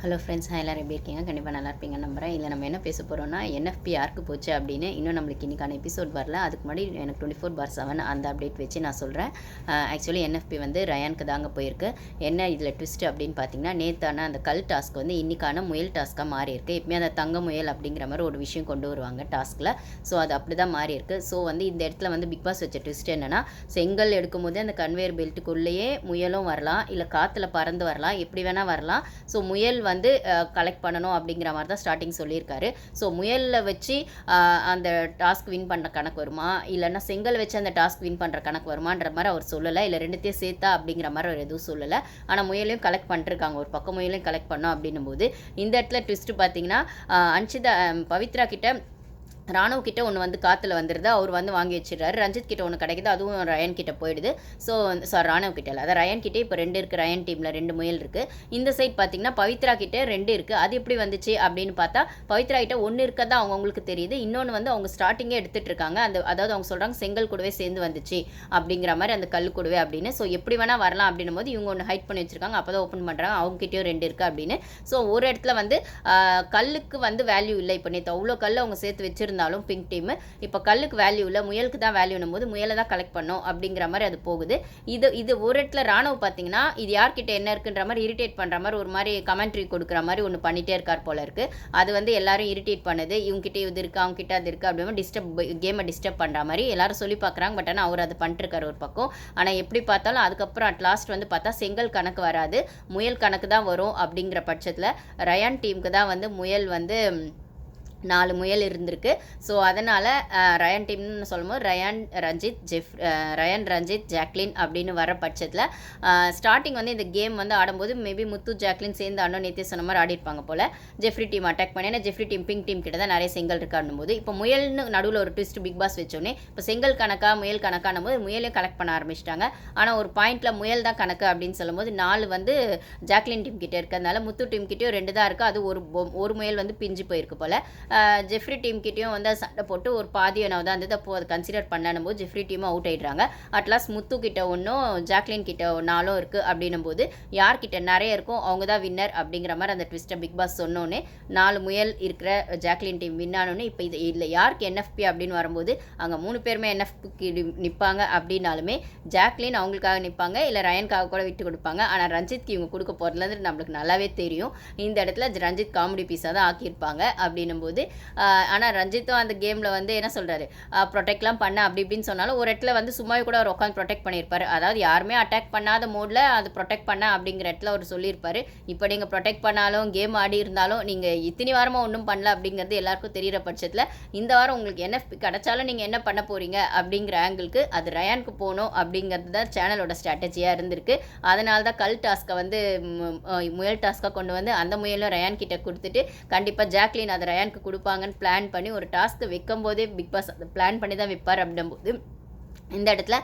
Hello friends எல்லோரும் எப்படி இருக்கீங்க? கண்டிப்பாக நல்லா இருப்பீங்க நம்புகிறேன் இதில் நம்ம என்ன பேச போகிறோம்னா என்எஃபி யாருக்கு போச்சு அப்படின்னு இன்னும் நம்மளுக்கு இன்றைக்கான எபிசோட் வரல. அதுக்கு முன்னாடி எனக்கு டுவெண்ட்டி ஃபோர் பார் செவன் அந்த அப்டேட் வச்சு நான் சொல்கிறேன் ஆக்சுவலி என்எஃப்பி வந்து ரயானுக்கு தாங்க போயிருக்கு. என்ன இதில் ட்விஸ்ட் அப்படின்னு பார்த்தீங்கன்னா நேத்தான அந்த கல் டாஸ்க் வந்து இன்றைக்கான முயல் டாஸ்க்காக மாறிருக்கு எப்பயுமே அந்த தங்க முயல் அப்படிங்கிற மாதிரி ஒரு விஷயம் கொண்டு வருவாங்க டாஸ்கில் ஸோ அது அப்படி தான் மாறி ஸோ வந்து இந்த இடத்துல வந்து பிக் பாஸ் வச்ச ட்விஸ்ட் என்னென்னா செங்கல் எடுக்கும்போது அந்த கன்வேயர் பெல்ட்டுக்குள்ளேயே முயலும் வரலாம். இல்லை காற்றுல பறந்து வரலாம். எப்படி வேணால் வரலாம். ஸோ முயல் வந்து கலெக்ட் பண்ணணும் அப்படிங்கிற மாதிரி தான் ஸ்டார்டிங் சொல்லியிருக்காரு. ஸோ முயலில் வச்சு அந்த டாஸ்க் வின் பண்ணுற கணக்கு வருமா? இல்லைன்னா செங்கல் வச்சு அந்த டாஸ்க் வின் பண்ணுற கணக்கு வருமான்ற மாதிரி அவர் சொல்லலை. இல்லை ரெண்டுத்தையும் சேர்த்தா அப்படிங்கிற மாதிரி அவர் எதுவும் சொல்லலை. ஆனால் முயலையும் கலெக்ட் பண்ணிருக்காங்க. ஒரு பக்கம் முயலையும் கலெக்ட் பண்ணோம் அப்படின்னும் போது இந்த இடத்துல ட்விஸ்ட்டு பார்த்தீங்கன்னா அஹ், அன்ஷிதா பவித்ரா கிட்ட ராணுவ கிட்ட ஒன்று வந்து காற்றுல வந்துடுது அவர் வந்து வாங்கி வச்சிடுறாரு. ரஞ்சித் கிட்ட ஒன்று கிடைக்குது. அதுவும் ரயன் கிட்ட போயிடுது. ஸோ சாரி ராணுவ கிட்ட இல்லை. அதான் ரயன் கிட்டே இப்போ ரெண்டு இருக்குது ரயன் டீமில் ரெண்டு முயல் இருக்குது இந்த சைட் பார்த்தீங்கன்னா பவித்ரா கிட்டே ரெண்டு இருக்குது அது எப்படி வந்துச்சு அப்படின்னு பார்த்தா பவித்ரா கிட்ட ஒன்று இருக்கதான் அவங்களுக்கு தெரியுது. இன்னொன்று வந்து அவங்க ஸ்டார்டிங்கே எடுத்துட்டு இருக்காங்க. அந்த அதாவது அவங்க சொல்கிறாங்க செங்கல் கூடவே சேர்ந்து வந்துச்சு அப்படிங்கிற மாதிரி அந்த கல் கூடவே அப்படின்னு. ஸோ எப்படி வேணால் வரலாம் அப்படின்னும் போது இவங்க ஒன்று ஹைட் பண்ணி வச்சிருக்காங்க. அப்போ தான் ஓப்பன் பண்ணுறாங்க அவங்ககிட்டயும் ரெண்டு இருக்குது அப்படின்னு. ஸோ ஒரு இடத்துல வந்து கல்லுக்கு வந்து வேல்யூ இல்லை. இப்போ நேற்று அவ்வளோ கல் அவங்க சேர்த்து இருந்தாலும் பிங்க் டீம் இப்போ கல்லுக்கு வேல்யூ இல்லை முயலுக்கு தான் வேல்யூனும் போது முயலை தான் கலெக்ட் பண்ணோம் அப்படிங்கிற மாதிரி அது போகுது. இது இது ஒரு இடத்துல ராணுவ பார்த்தீங்கன்னா இது யார்கிட்ட என்ன இருக்குன்ற மாதிரி இரிட்டேட் பண்ணுற மாதிரி ஒரு மாதிரி கமெண்ட்ரி கொடுக்குற மாதிரி ஒன்று பண்ணிட்டே இருக்கார் போல இருக்கு. அது வந்து எல்லாரும் இரிட்டேட் பண்ணுது. இவங்ககிட்ட இது இருக்குது அவங்ககிட்ட அது இருக்குது அப்படின்னு டிஸ்டர்ப் கேமை டிஸ்டர்ப் பண்ணுற மாதிரி எல்லாரும் சொல்லி பார்க்குறாங்க. பட் ஆனால் அவர் அதை பண்ணிட்டுருக்காரு ஒரு பக்கம். ஆனால் எப்படி பார்த்தாலும் அதுக்கப்புறம் அட் லாஸ்ட் வந்து பார்த்தா செங்கல் கணக்கு வராது. முயல் கணக்கு தான் வரும் அப்படிங்கிற பட்சத்தில் ரயான் டீமுக்கு தான் வந்து முயல் வந்து நாலு முயல் இருந்திருக்கு. ஸோ அதனால் ரயான் டீம்னு சொல்லும்போது rayon Ranjith Jeff rayon Ranjith Jacqueline அப்படின்னு வர பட்சத்தில் ஸ்டார்டிங் வந்து இந்த கேம் வந்து ஆடும்போது மேபி முத்து ஜாக்லின் சேர்ந்து அண்ணன் நேத்தி சொன்ன மாதிரி ஆடிருப்பாங்க போல். ஜெஃப்ரி டீம் அட்டாக் பண்ணி ஏன்னா ஜெஃப்ரி டீம் பிங்க் டீம் கிட்ட தான் நிறைய செங்கல் இருக்காடும் போது இப்போ முயல்னு நடுவில் ஒரு ட்விஸ்ட் பிக் பாஸ் வச்சோன்னே இப்போ செங்கல் கணக்காக முயல் கணக்கான போது முயலையும் கலெக்ட் பண்ண ஆரம்பிச்சிட்டாங்க. ஆனால் ஒரு பாயிண்டில் முயல் தான் கணக்கு அப்படின்னு சொல்லும்போது நாலு வந்து ஜாக்லின் டீம் கிட்டே இருக்கிறதுனால முத்து டீம் கிட்டேயும் ரெண்டு தான் இருக்குது அது ஒரு ஒரு முயல் வந்து பிஞ்சு போயிருக்கு போல். ஜெஃப்ரி டீம் கிட்டேயும் வந்து சண்டை போட்டு ஒரு பாதி நான் வந்து இருந்தது அப்போ அதை கன்சிடர் பண்ணணும் போது ஜெஃப்ரி டீமும் அவுட் ஆயிடுறாங்க. அட்லாஸ்ட் முத்து கிட்ட ஒன்றும் ஜாக்லின் கிட்ட நாலும் இருக்குது அப்படின்னும் போது யார்கிட்ட நிறைய இருக்கும் அவங்க தான் வின்னர் அப்படிங்கிற மாதிரி அந்த ட்விஸ்ட்டை பிக் பாஸ் சொன்னோன்னே நாலு முயல் இருக்கிற ஜாக்லின் டீம் வின்னானோன்னு இப்போ இது இல்லை யாருக்கு என்எஃப்பி அப்படின்னு வரும்போது அங்கே மூணு பேருமே என்எஃப்க்கு நிற்பாங்க அப்படின்னாலுமே ஜாக்லின் அவங்களுக்காக நிற்பாங்க இல்லை ரயனுக்காக கூட விட்டு கொடுப்பாங்க. ஆனால் ரஞ்சித்க்கு இவங்க கொடுக்க போகிறதுலேருந்து நம்மளுக்கு நல்லாவே தெரியும். இந்த இடத்துல ரஞ்சித் காமெடி பீஸாக தான் ஆக்கியிருப்பாங்க அப்படின்னும் போது ஆனால் ரஞ்சித்தும் அந்த கேமில் வந்து என்ன சொல்கிறாரு ப்ரொடெக்ட்லாம் பண்ண அப்படி இப்படின்னு சொன்னாலும் ஒரு இடத்துல வந்து சும்மாவே கூட அவர் உட்காந்து ப்ரொடெக்ட் பண்ணியிருப்பார். அதாவது யாருமே அட்டாக் பண்ணாத மோடில் அது ப்ரொடெக்ட் பண்ண அப்படிங்கிற இடத்துல அவர் சொல்லியிருப்பார். இப்போ நீங்கள் ப்ரொடெக்ட் பண்ணாலும் கேம் ஆடி இருந்தாலும் நீங்கள் இத்தனை வாரமாக ஒன்றும் பண்ணல அப்படிங்கிறது எல்லாருக்கும் தெரிகிற பட்சத்தில் இந்த வாரம் உங்களுக்கு என்ன கிடைச்சாலும் நீங்கள் என்ன பண்ண போகிறீங்க அப்படிங்கிற ஆங்கிளுக்கு அது ரயானுக்கு போகணும் அப்படிங்கிறது தான் சேனலோட ஸ்ட்ராட்டஜியாக இருந்திருக்கு. அதனால தான் கல் டாஸ்க்கை வந்து முயல் டாஸ்க்காக கொண்டு வந்து அந்த முயலும் ரயான் கிட்ட கொடுத்துட்டு கண்டிப்பாக ஜாக்லின் அதை ரயானுக்கு கொடுப்பாங்கன்னு பிளான் பண்ணி ஒரு டாஸ்க்கு வைக்கும் போதே பிக் பாஸ் அதை பிளான் பண்ணி தான் வைப்பார் அப்படிங்கும்போது இந்த இடத்துல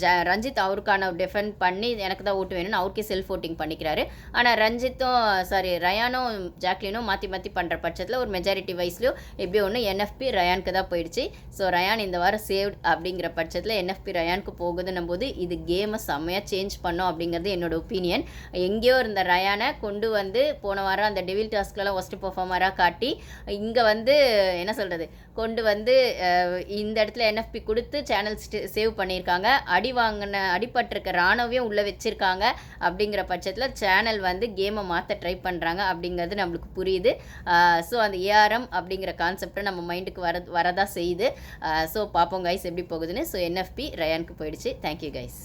ஜ ரஞ்சித் அவருக்கான டிஃபெண்ட் பண்ணி எனக்கு தான் ஓட்டு வேணும்னு அவருக்கே செல்ஃப் ஓட்டிங் பண்ணிக்கிறாரு. ஆனால் ரஞ்சித்தும் சாரி ரயானும் ஜாக்லினும் மாற்றி மாற்றி பண்ணுற பட்சத்தில் ஒரு மெஜாரிட்டி வைஸ்லையும் எப்படி ஒன்று என்எஃப்பி ரயானுக்கு தான் போயிடுச்சு. ஸோ ரயான் இந்த வாரம் சேவ்ட் அப்படிங்கிற பட்சத்தில் என்எஃப்பி ரயானுக்கு போகுதுன்னும் போது இது கேமை செம்மையாக சேஞ்ச் பண்ணோம் அப்படிங்கிறது என்னோட ஒப்பீனியன் எங்கேயோ இருந்த ரயானை கொண்டு வந்து போன வாரம் அந்த டெவில் டாஸ்க்லலாம் ஒஸ்ட் பர்ஃபார்மராக காட்டி இங்கே வந்து என்ன சொல்கிறது கொண்டு வந்து இந்த இடத்துல என்எஃப்பி கொடுத்து சேனல் சேவ் பண்ணியிருக்காங்க. அடி வாங்கின அடிபட்டிருக்க ராணுவையும் உள்ளே வச்சுருக்காங்க. அப்படிங்கிற பட்சத்தில் சேனல் வந்து கேமை மாற்ற ட்ரை பண்ணுறாங்க அப்படிங்கிறது நம்மளுக்கு புரியுது. ஸோ அந்த ஏஆர்எம் அப்படிங்கிற கான்செப்டை நம்ம மைண்டுக்கு வர வரதான் செய்யுது. ஸோ பார்ப்போம் கைஸ் எப்படி போகுதுன்னு. ஸோ என்எஃப்பி ரயானுக்கு போயிடுச்சு. Thank you guys